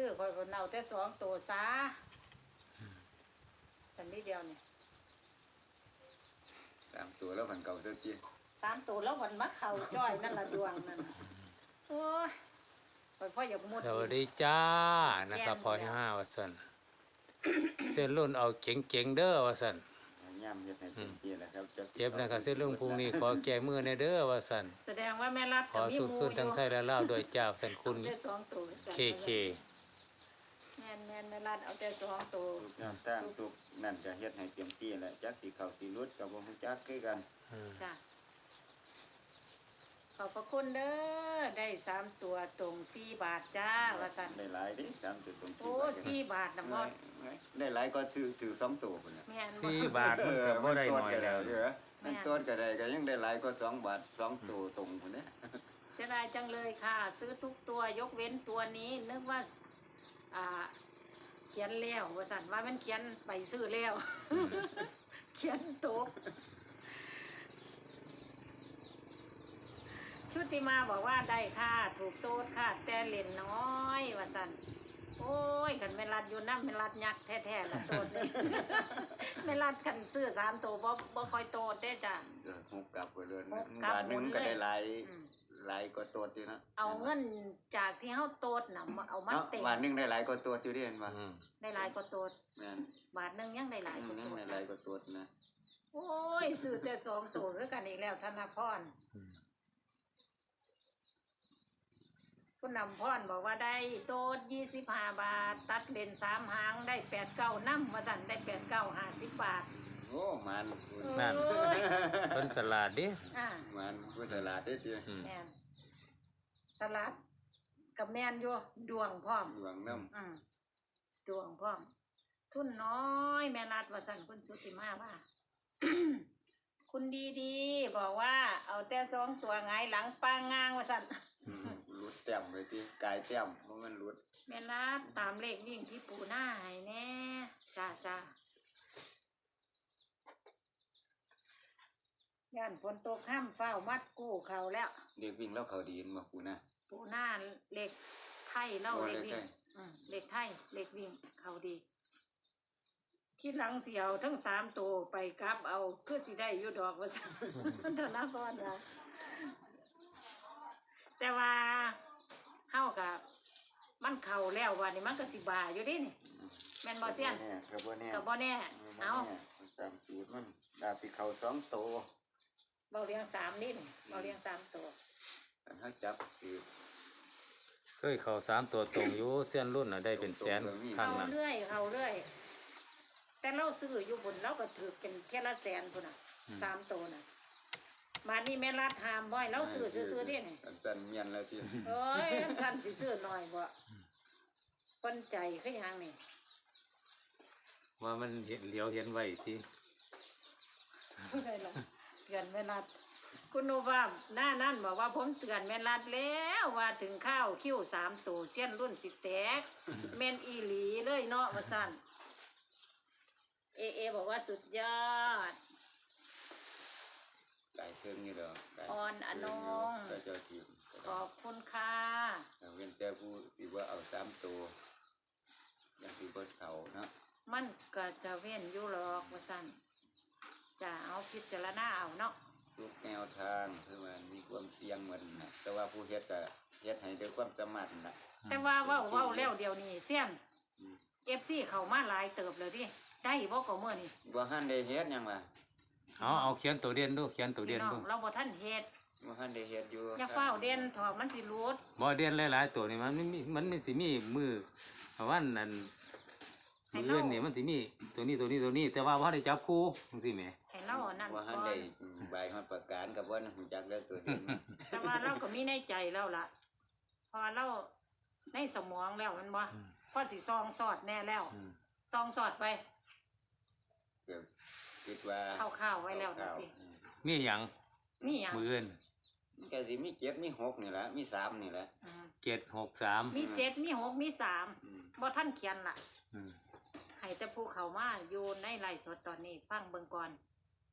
ซื้อคอยคนเอาแต่สองตัวซาสันนิดเดียวเนี่ยตามตัวแล้วมันเก่าเสียทีสามตัวแล้ววันมักเข่าจ้อยนั่นละดวงนั่นน่ะโอ้ยคอยพ่ออย่ามุด สวัสดีจ้านะครับพอที่ห้าว่าสันเส้นรุ่นเอาเก่งๆเด้อว่าสันย่ำเฮ็ดให้เต็มที่แหละครับจะเจ็บนะครับเส้นรุ่นพรุ่งนี้ขอแก้มือในเด้อว่าสันแสดงว่าแม่รัดขอกับมีสู้หมูขึ้นทั้งไทยและลาวโดวยเจ้าสันคุณเอาแต่สองตัวเคเค แม่นแม่นแม่รัดเอาแต่สองตัว ทุกอย่างตั้งทุกนั่นจะเฮ็ดให้เต็มที่แหละจักสิเข้าสิรุดกับบ่ฮู้จักคือกัน อืมจ้ะขอบพระคุณเด้อ ได้สามตัวตรงสี่บาทจ้าว่าสันได้หลายเดิสามตัวตรงโอ้สี่บาทนะมอดได้หลายก็ซื้อถือสองตัวพุ่นน่ะแม่นบ่สี่บาทมันก็บ่ได้น้อยแล้วเออมันต้นก็ได้ก็ยังได้หลายก็สองบาทสองตัวตรงพุ่นเด้เสียดายจังเลยค่ะ ซื้อทุกตัวยกเว้นตัวนี้ นึกว่า อ่า เขียนแล้วว่าสันว่ามันเขียนไปซื้อแล้ว เขียนตกชุติมาบอกว่าได้ค่ะ ถูกโต๊ดค่ะ แต่เล่นน้อยว่าสัน โอ้ยกันไม่รัดอยู่น้ำไม่รัดยักษ์แท้ๆละโตดเลยไม่รัดกันซื้อสามตัวบ่บ่ค่อยโตดได้จ้ะ เออหกกลับไปเลยหกกลับ บาทหนึงก็ได้หลายอืมหลายก็ตัวอยู่นะเอาเงินจากที่เฮาโตดน่ะมาเอามาเนาะเต็มบาทหนึงได้หลายก็ตัวอยู่เด้เห็นบ่อืมได้หลายกว่าโตดแม่นบาทหนึงยังได้หลายกว่าอืโตมดได้หลายก็ตัวนะ โอ้ยซื้อแต่สองตัวคือกันอีกแล้วธนาพร อืม คุณนำพรบอกว่าได้โตดยี่สิบห้าบาท ตัดเลนสามหางได้แปดเก้าน้ำมาสั่นได้แปดเก้าห้าสิบบาทโอ้มันนั่น โอ้ยเพิ่นสลัดดิอ่ามันผู้สลาดได้อติอืมแมนสลัดกับแมนอยู่ดวงพร้อม หลวงน้ำอืมดวงพร้อม ทุนน้อยแม่รัดว่าสั่นคุณสุติมาว่า คุณดีดีๆบอกว่า เอาแต่สองตัวไงายหลังปางงางว่าสั่นอืมรุดแต้มไปที่กายแต้มเพราะมันรุดแม่รัดตามเลขวิ่งที่ปูหน้าให้แน่จ้าจ้าย่านฝนตกข้ามเฝ้าวมัดกู้เขาแล้ว เด็กวิ่งแล้วเขาดีนมากูนะปูหน้าเลขไทยเล่าโอ้เลขเลขวิ่ไทงยอืมเลขไทยเลขวิ่งเขาดี ที่หลังเสียวทั้งสามตัวไปกลับเอาคือสิได้อยู่ดอกว่าซั่นธนาพรนะแต่ว่า เฮากับมันเข่าแล้ววันนี้มันก็สิบาอยู่เดินี่แม่นบ่เซียนกับบ่แน่กับบ่แน่เอาตามสูตรมันดาบสิเขาสองโตวเบาเรียงสามนิดเบาเรียงสามตัวอันเขาจับคือเคยเข้าสามตัวตรงอยู่เส้นรุ่นน่ะได้เป็นแสนครั้งเขานั้นเรื่อยเขาเรื่อย แต่เราซื้ออยู่บนเราก็ถือเป็นเทยละแสนพุ่นน่ะสามตัวน่ะ มานี่แม่รัดหามบ่อยเราซื้อซื้อๆเด้นี่อันจันเมียนแล้วที่โอ้ยท่านสิซื้อหน่อยบ่ปนใจคือหยังนี่ว่ามันเห็นเหลียวเห็นไว้ที่ผู้ใดล่ะเตือนแม่รัดคุณโนวาหน้านั่นบอกว่าผมเตือนแม่รัดแล้วว่าถึงข้าวคิ้วสามตัวเส้นรุ่นสิแตกแม่นอีหลีเลยเนาะว่าซั่นเอเอบอกว่าสุดยอด กายเครื่องนี่ดอกกายอ่อนอนงก็เจ้าทีมขอบคุณค่ะเอาเว้นแต่ผู้ที่ว่าเอาสามตัวอย่างที่บ่เขาเนาะมันก็จะเว้นอยู่หรอกว่าซั่นจะเอาพิจารณาเอาเนาะทุกแนวทางคือมันมีความเสี่ยงเหมือนนะแต่ว่าผู้เฮ็ดก็เฮ็ดให้ด้วยความสามารถนะแต่ว่าเว้าเว้าแล้วเดี๋ยวนี้เสียนอืมเอฟซีเข้ามาหลายเติบเลยดิได้บ่ก็มื้อนี้บ่ทันได้เฮ็ดหยังล่ะ เอาเอาเขียนตัวเด่นดูเขียนตัวเด่พี่นน้อดูงเราบ่ทันเฮ็ดบ่ทันได้เฮ็ดอยู่อย่าเฝ้าเด่นถอดมันสิรูดบ่เด่นหลายๆตัวนี่มันไม่มีมันไม่สิมีมือเพราะว่านั่นมืออื่นนี่มันสิมีตัวนี้ตัวนี้ตัวนี้ แต่ว่าว่าได้จับคู่จังซี่แหม ให้เรานั่นบ่ก่ทัอนนได้ใบฮอดประกาศกับว่าฮู้จักแล้วตัวนี้ แต่ว่าเราก็มีในใจแล้วล่ะเพอเราในสมองแล้วมันบ่อืม พอสิซองสอดแน่แล้ว อืมซองสอดไปก็ คิดว่าข้าวๆไว้แล้วนะข้าวพี่ๆอืมมีหยังนี่หยังมืออื่นมันก็สิมีเจ็ดมีหกนี่แหละมีสามนี่แหละอืมเจ็ดหกสามมีเจ็ดมีหกมีสามอืมบ่ท่านเขียนล่ะ อืมให้แต่ผู้เขามาอยู่ในไร่สดตอนนี้ฟังเบิ่งก่อน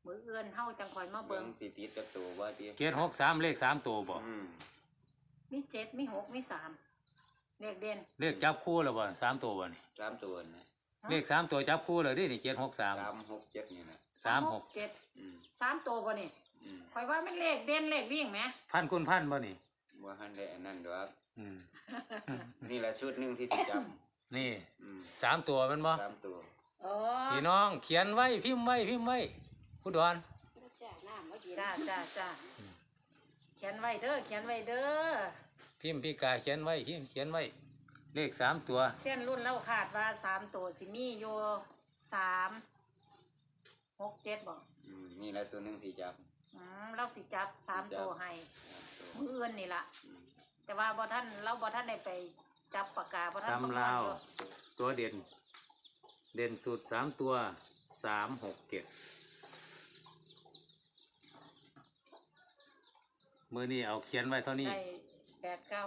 มือเอื้อนเฮาจังคอยมาเบิ่เบิ่งงสิติดกับตัวว่าติเจ็ดหกสามเลขสามตัวบ่อืมมีเจ็ดมีหกมีสามเลขเด่นเลขจับคู่แล้วบ่สามตัวบ่นี่สามตัวนะเลขสามตัวจับคู่เลยดินี่เจ็ดหกสามสามหกเจ็ดนี่นะ สามหกเจ็ดอืมสามตัวบ่นี่อืมคอยว่ามันเลขเด่นเลขวิ่งไหมพันคุณพันบ่นี่ว่าหันได้อันนั้นดอกอืม นี่แหละชุดหนึ่งที่สิจนี่ำอืมสามตัวแมันบ่สามตัวอ๋อพี่น้องเขียนไว้พิมพ์ไว้พิมพ์ไว้ผู้ดอน จ้าจ้าจ้าเขียนไว้เด้อเขียนไว้เด้อพิมพ์พี่กาเขียนไว้พิมพ์เขียนไว้ เลขสามตัว เส้นรุ่นเราขาดว่าสามตัวสิมีอยู่สาม หกเจ็ดบอกอืมนี่แหละตัวหนึ่งสิจับอืมเราสิจับสามตัวให้สามตัวมืออื่นนี่ล่ะอืมแต่ว่าบ่ท่านเราบ่ท่านได้ไปจับปากกาบ่ท่านตำลาวตัวเด่น เด่นสุดสามตัวสามหกเจ็ดมือนี้เอาเขียนไว้เท่านี้ ได้แปดเก้า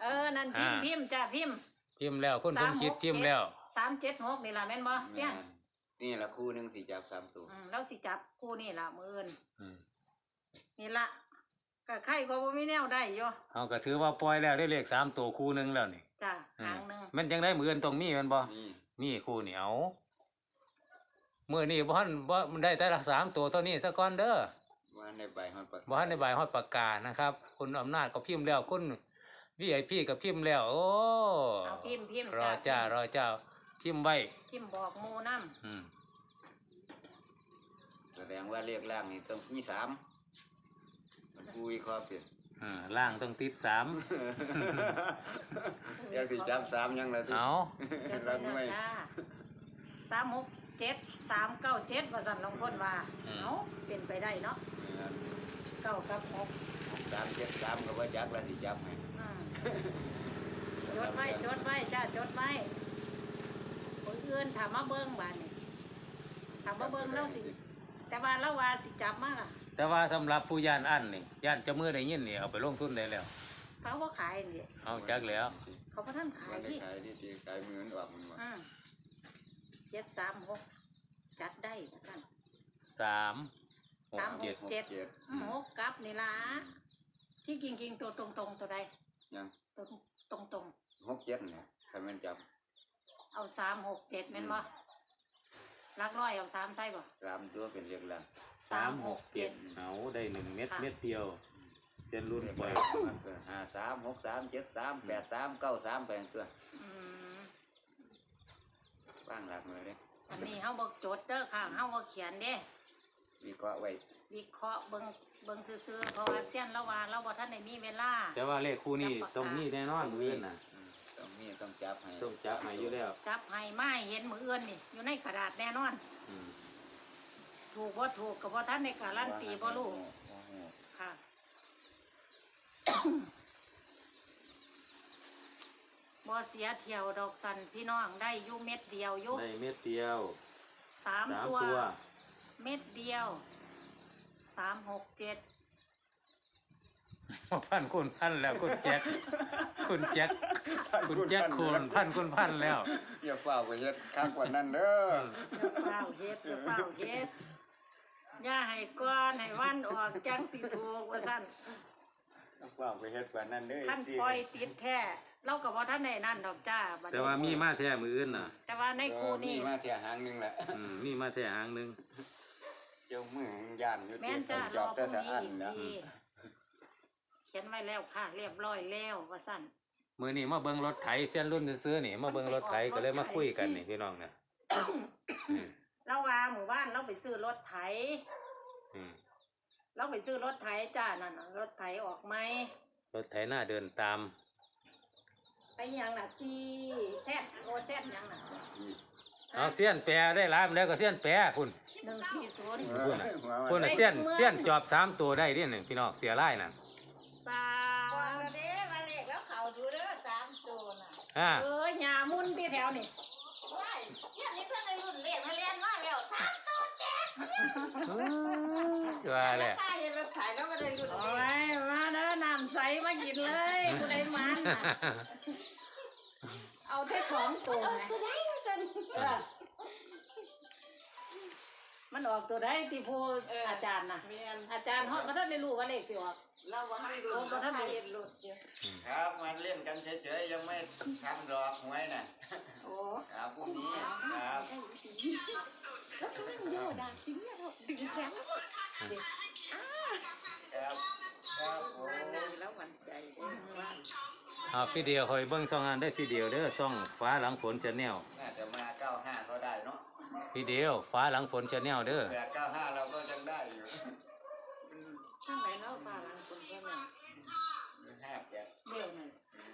เออ นั่นพิมพ์อ่า พิมพ์จ้าพิมพ์ พิมพ์แล้วคุณสสามมคิดหกพิมพ์เจ็ด แล้ว สามเจ็ดหกนี่ล่ะแม่นบ่เสี้ยนแม่ นนี่แหละคู่หนึ่งสิจับสามตัวอืมเราสิจับคู่นี่ล่ะมืออื่นอืมนี่ล่ะก็ใครก็บ่มีแนวได้อยู่เอาก็ถือว่าปล่อยแล้วได้เลขสามตัวคู่หนึ่งแล้วนี่จ้าอืหามงหนึงมันยังได้มืออนตรงมีแมันบ่นี่มีคู่เหนียวมือนี่บ่ทันบ่มันได้แต่ละสามตัวเท่านี้ซะก่อนเด้อ ว่าในใบหอยปากบ่ทันในใบฮอดปากกานะครับคุณอำนาจก็พิมพ์แล้วคุณ VIP ก็พิมพ์แล้ว โอ้เอาพิมพ์พิมพ์รอจ้า รอจ้า พิมพ์ไว้พิมพ์บอกหมู่นำอืมแสดงว่าเลขล่างนี่ต้องมีสามมันคุยคอเปลี่ยน อ่าล่างต้องติดสาม อยากสิจับสามยังละที่ เอาจดรัไว้กแล้วไม่จ้าสามหกเจ็ดสามเก้าเจ็ดว่าสั่นลงคนว่าเอ้าเป็นไปได้เนาะเก้ากับหกสามเจ็ดสามก็ว่าจักแล้วสิจับไหมอืมจดไว้จดไว้จ้าจดไว้คน อื่นถามมาเบิ้งบ้านนี่ถามมาเบิ้งแล้วสิ แต่ว่าเราว่าสิจับมากอะแต่ว่าสำหรับผู้ย่านอันนี่ย่านเจะมือได้ยินนี่เอาไปลงทุนได้แล้ว เขาว่าขายนี่เอาจักแล้ว เขาพระท่านขายมันได้ที่ขายที่ที่ขายเหมือนออกมันว่าอืมเจ็ดสามหกจัดได้ว่าสั่น สามหกสามหเจ็ดก เจ็ด อืมหกกลับนี่ล่ะที่จริงๆตัวตรงๆตัวใดยังตัวตรงตรงหกเจ็ดเนี่ยใครมันจับๆ เอาสามหกเจ็ดแม่นบ่ลักร้อยเอาสามใช่บ่สามตัวเป็นเลขล่างสามหกเจ็ดเอาได้หนึ่งเม็ดค่ะเม็ดเดียวเป็นรุ่นเลขปล่อยล่างมันก็ห้าสามหกสามเจ็ดสามแปดสามเก้าสามแปดตัวอืมบ้างหลักเลยเด้อันนี้เฮาบ่จดเด้อค่ะเฮาบ่เขียนเด้วิเคราะห์ไว้วิเคราะห์เบิ่งเบิ่งซื่อๆเพราะว่าเสี้ยนละว่าเราบ่ทันได้มีเวลาแต่ว่าเลขคู่นี้ต้องมีแน่นอนมืออนน่ะ อืมต้องมีต้องจับให้ต้องจับให้อยู่แล้วจับให้มาให้เห็นมืออื่นนี่อยู่ในกระดาษแน่นอน อืมถูกบ่ถูกก็บ่ทันได้การันตีบ่รู้โอ้โหค่ะ บ่เสียเที่ยวดอกสันพี่น้องได้อยู่เม็ดเดียวอยู่ได้เม็ดเดียวสามสามตัว ตัว เม็ดเดียว สามหกเจ็ด พันคุณพันแล้วคุณแจ็คคุณแจ็คคุณแจ็คคุณพันคุณพันแล้วอย่าเฝ้าไปเฮ็ดข้างกว่านั้นเด้ออย่าเฝ้าเฮ็ดอย่าเฝ้าเฮ็ดอย่าให้ก้อนให้วันออกจังสิถูกว่าซั่นอย่าเฝ้าไปเฮ็ดกว่านั้นเด้อท่านปล่อยติดแท้เราก็บ่ทันได้นั่นดอกจ้าบัดนี้แต่ว่ามีมาแท้มืออื่นน่ะ แต่ว่าในครูนี่มีมาเที่ยหางหนึงแหละอืมมีมาแท้หางหนึงเจ้ามือย่านอยู่แม่ที่นจ้าจรออบพแต่รุ่งสะนี้อันอีกนะทีเขียนไว้แล้วค่ะ เรียบร้อยแล้วว่าซั่น มือนี้มาเบิ่งรถไถเส้นรุ่นซื้อๆนี่มาเบิ่งรถไถก็เลยมาคุยกันนี่พี่น้องเนี่ยอืมเราว่าหมู่บ้านเราไปซื้อรถไถ อืมเราไปซื้อรถไถจ้านั่นน่ะรถไถออกไหมรถไถหน้าเดินตามไปยังน่ะซีแซดโอแซดยังน่ะเอาเสี้ยนแปรได้ร้านแล้วก็เสี้ยนแปรคุณหนึ่งสี่ศูนย์คุณน่ะคุณน่ะเสี้ยนเสี้ยนจอบสามตัวได้ดิหนึ่งพี่น้องเสียไล่น่ะ ตาบอกแล้วเด้มาเลขแล้วเขาดูเด้อสามตัวน่ะอ่าเอ้ยหยามุนที่แถวนี่ว้ายเที่ยนี้เพื่อนในรุ่นเลขมาเรียนมาแล้วสามตัวแจ๊กว่าแหละตาเห็นรถถ่ายแล้วมาได้รุ่นโอ้เลขยมาเด้อน้ำใสมากินเลยกูได้มันน่ะเอาแค่สองตัวไงตัวไหนวะสันเออมันออกตัวได้ที่ผู้อาจารย์น่ะแม่นอาจารย์ฮอดบ่ทันได้รู้ว่าเลขสิออกเราบ่ให้ดูโอ้ บ่ทันได้เห็นหลุดอยู่ครับมาเล่นกันเฉยๆยังไม่ทำดอกหวยน่ะโอ้ครับพรุ่งนี้ครับ แล้วก็นั่งดูดาบสิเนี่ยเราดึงแขนครับครับผมแล้วหวั่นใจเด้อว่าเอาพี่เดียวคอยเบิ่งซองงานได้พี่เดียวเด้อซ่องฟ้าหลังฝนจะแนวน่าจะมาเก้าห้าก็ได้เนาะพี่เดียวฟ้าหลังฝนจะแนวเด้อแปดเก้าห้าเราก็ยังได้อยู่ ช่างไหนเนาะฟ้าหลังคนเพิ่นน่ะ ห้าแปด เดี๋ยวนั่น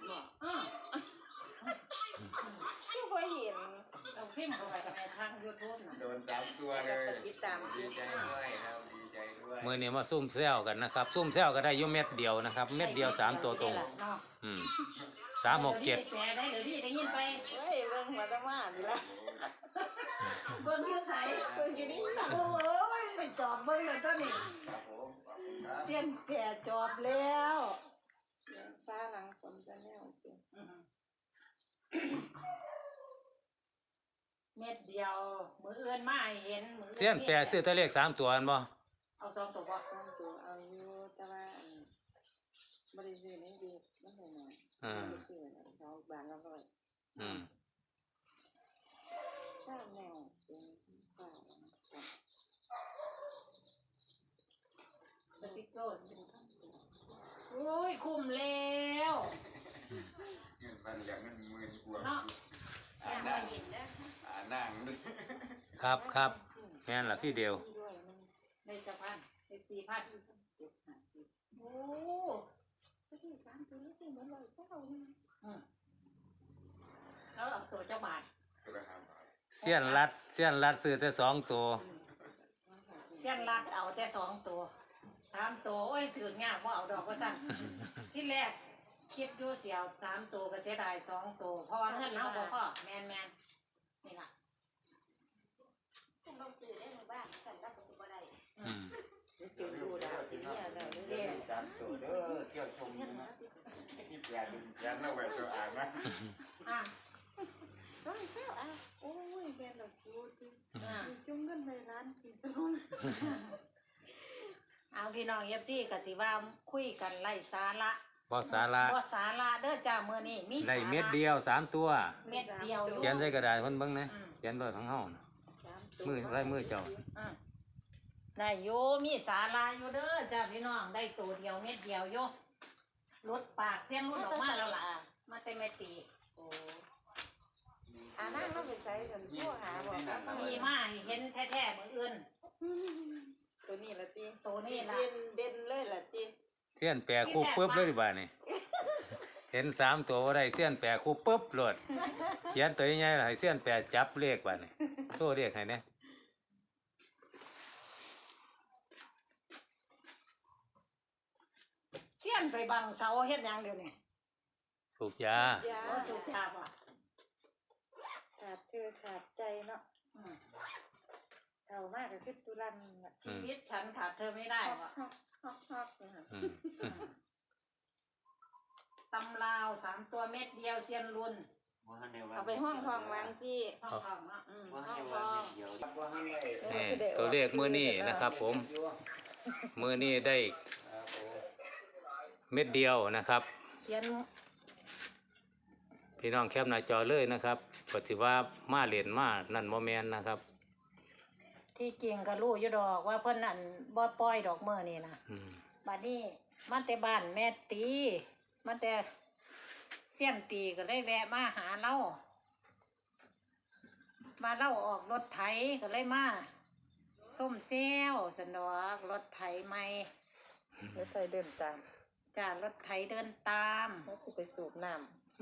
บอก อ้อ คือบ่เห็น เอาพิมพ์เข้าไป ในทาง YouTube น่ะโดนสามตัวเลยดีใจด้วยครับดีใจด้วยมือนี้มาซุ่มแซวกันนะครับ ซุ่มแซวก็ได้อยู่เม็ดเดียวนะครับ เม็ดเดียวสามตัวตรงเนาะอืมสามหกเจ็ดแปลได้เดี๋ยวนี้ได้ยินไปเฮ้ยเบิ่งหัวตะมานี่ล่ะเบิ่งคือใสเบิ่งอยู่นี่โอ้ยไปจอบเบิ่งเลยตัวนี้ครับผมขอบคุณครับเสียนแก่จอบแล้ว ฟ้าหลังคนจะแนวจริง เม็ดเดียวมือเอื้อนมาให้เห็นมือเสี้ยนแปดซื้อตัวเลขสามตัวอันบ่เอาสองตัวบ่สองตัวเอาอยู่แต่ว่าอันบ่ได้ซื้อในเด็กมันหน่อยๆอ่าบ่ได้ซื้อนะเขาบานละร้อยอืมชาแนวเป็นฟ้าหลังคนสติ๊กเกอร์โอ้ยคุ้มแล้ว เงินพันอย่างเงินหมื่นกว่า เนาะ อ่านั่ง อ่านั่งด้วยครับครับแม่นล่ะพี่เดียวด้วยมันในจะพันในสี่พันเจ็บหาสิบโอ้ก็ที่สามตัวนี้สิเหมือนร้อยเศร้านะอืมแล้วเอาตัวเจ้าบาทตัวละห้าบาทเสี้ยนรัดเสี้ยนรัดซื้อแต่สองตัวเส้นรัดเอาแต่สองตัวสามตัวโอ้ยถือยากว่าเอาดอกก็สั่นที่แรกคิดอยู่เสียวสามตัวก็เสียดายสองตัวเพราะว่าเงินเอาบ่พอแมนแมนนี่ล่ะ ฉันลงซื้อได้หมู่บ้านฉันรับบ่ได้อืมจุดดูดาวสิเนี่ยแล้วเด้เด้อามตัวเด้อเที่ยวชมนะที่แปดแปดแล้วไว้ตัวอ่านนะอะร้อยเศร้าอะโอ้ยแม่นดอกชูติอะมีจุ่มเงินในร้านกินตลอดเอาพี่น้องเอฟซีกับสิว่าคุยกันไล่สาระบ่สาระบ่สาระเด้อจ้ามื้อนี้มีได้เม็ดเดียวสามตัว เม็ดเดียวเขียนใส่กระดาษเพิ่นเบิ่งนะเขียนด้วยทั้งเฮาน่ะสา มตัวมือไล่มือเจ้าอืมได้อยู่มีสาระอยู่เด้อจ้าพี่น้องได้ตัวเดียวเม็ดเดียวอยู่ลดปากเส้นลดออกมาแล้วล่ะ มาแต่แม่ตีโอ้อ่านั่งเราไปใส่กันทั่วหาบอกครับมีมาให้เห็นแท้ๆมื้ออื่นตัวนี้ละติตัวนี้ล่ะเด่นเด่นเลยละติเสี้ยนแปรคู่ปึ๊บเลยดิบาดนี่เห็นสามตัวบ่ได้เสี้ยนแปรคู่ปึ๊บโลดเขียนตัวใหญ่ๆให้เสี้ยนแปรจับเลขบาดนี่ โซ่เลขให้แหน่เสี้ยนไปบังเสาเฮ็ดหยังเดี๋ยวนี้สูบยา ยาบ่สูบยาบ่ขาดเธอขาดใจเนาะอืมเท่ามากก็คือตุลันน่ะชีวิตฉันขาดเธอไม่ได้ฮอกบ่ฮอกฮอกฮอกนะคะอืมตำลาวสามตัวเม็ดเดียวเซียนรุ่น เอาไปห้องทองวางสิห้องทองเนาะอืมว่าห้ให้องทว่าองเดียวว่าให้เลยนี่ตัวเลขมื้อนี้นะครับ ผมมื้อนี้ได้ครับผมเม็ดเดียวนะครับ เขียนพี่น้องแคปหน้าจอเลยนะครับปฏิว่ามาเหรียญมานั่นโมแมนนะครับ ที่จริงก็รู้อยู่ดอกว่าเพิ่นนั่นบ่ปล่อยดอกเมื่อนี่นะอืม บัดนี้มันแต่บ้านแม่ตีมันแต่เสี้ยนตีก็เลยแวะมาหาเรามาเล่าออกรถไถก็เลยมาส้มเซลสันดอกรถไถใหม่แล้วใส่เดินตามจ้ารถไถเดินตามแล้วสิไปสูบน้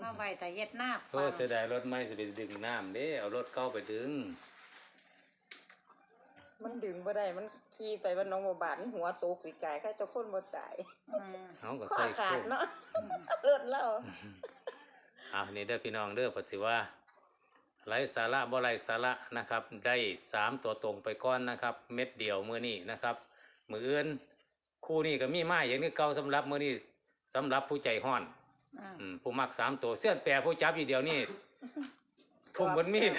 มาไว้แต่เย็ดหน้าโอ้เสียดายรถไม่สิไปดึงน้ำเด้เอารถเก้าไปดึงำมันดึงบ่ได้มันขี่ไปบ้านน้องบ่บาดมันหัวโตกุยกายใครจะคนบ่ตายอืมเอาก็ข้อใส่ขาโค้ดงเนาะเลือดเล่า อ่านี่เด้อพี่น้องเด้อปฏิว่าไร้สาระบ่ไร้สาระนะครับ ได้สามตัวตรงไปก้อนนะครับ เม็ดเดียวมือนี้นะครับ มืออื่นคู่นี้ก็มีไม้อย่างนี้เก่าสำหรับมือนี้สำหรับผู้ใจห้อนอืมอืมผู้มักสามตัวเสื้อแปรผู้จับอยู่เดียวนี่ทุ่มเหมือนมีด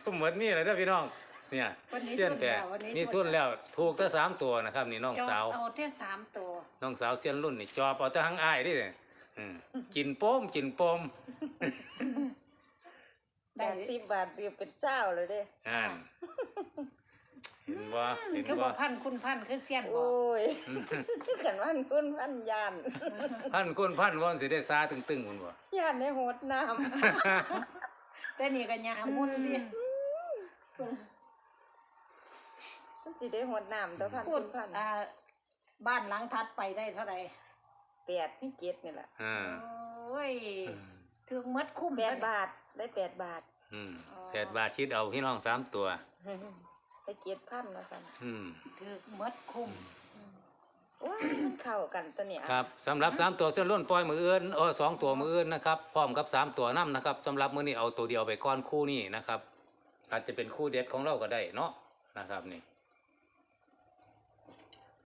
ทุ่มเหมือนมีดเลยเด้อพี่น้องเนี่ยวันนี้เสี้ยนแปะทุนแล้ววันนี้นี่ทุทุนนแล้แล้ววถูกแต่สามตัวนะครับ นี่น้องจอบสาวเอาแค่สามตัวน้องสาวเสี้ยนรุ่นนี่จอบเอาแต่หังอ้ายดิ อืมกินโป้มกินโป้มได้ แปดสิบบาทเรียบเป็นเจ้าเลยเด้ อ่านเห็นบ่เห็นคือบ่บ่พันคุณพันคือเสี้ยนบ่โอ้ยขันวันคุณพันยานพันคุณพันวอนสิได้ซาตึงๆคุณบ่ ยานในโหดน้แต่นี่ก็ยามุนดิำมันสิได้โหดน้ำตัวพันพูคุดณพันอ่าบ้านหลังทัดไปได้เท่าไหร่ แปดนี่เจ็ดนี่แหละอ่าโอ้ยถึงหมัดคุ้มแปดบาทได้แปดบาท อืมแปดบาทคิดเอาพี่น้องสามตัว ไปเจ็ดพันแล้วกันอืมถึงหมัดคุ้มว้ายมันเข้ากันตัวเนี้ยครับสำหรับสามตัวเส้นล้วนปล่อยมืออื่นเออสองตัวมืออื่นนะครับพร้อมกับสามตัวน้ำนะครับสำหรับมือนี้เอาตัวเดียวไปก้อนคู่นี้นะครับอาจจะเป็นคู่เด็ดของเราก็ได้เนาะนะครับนี่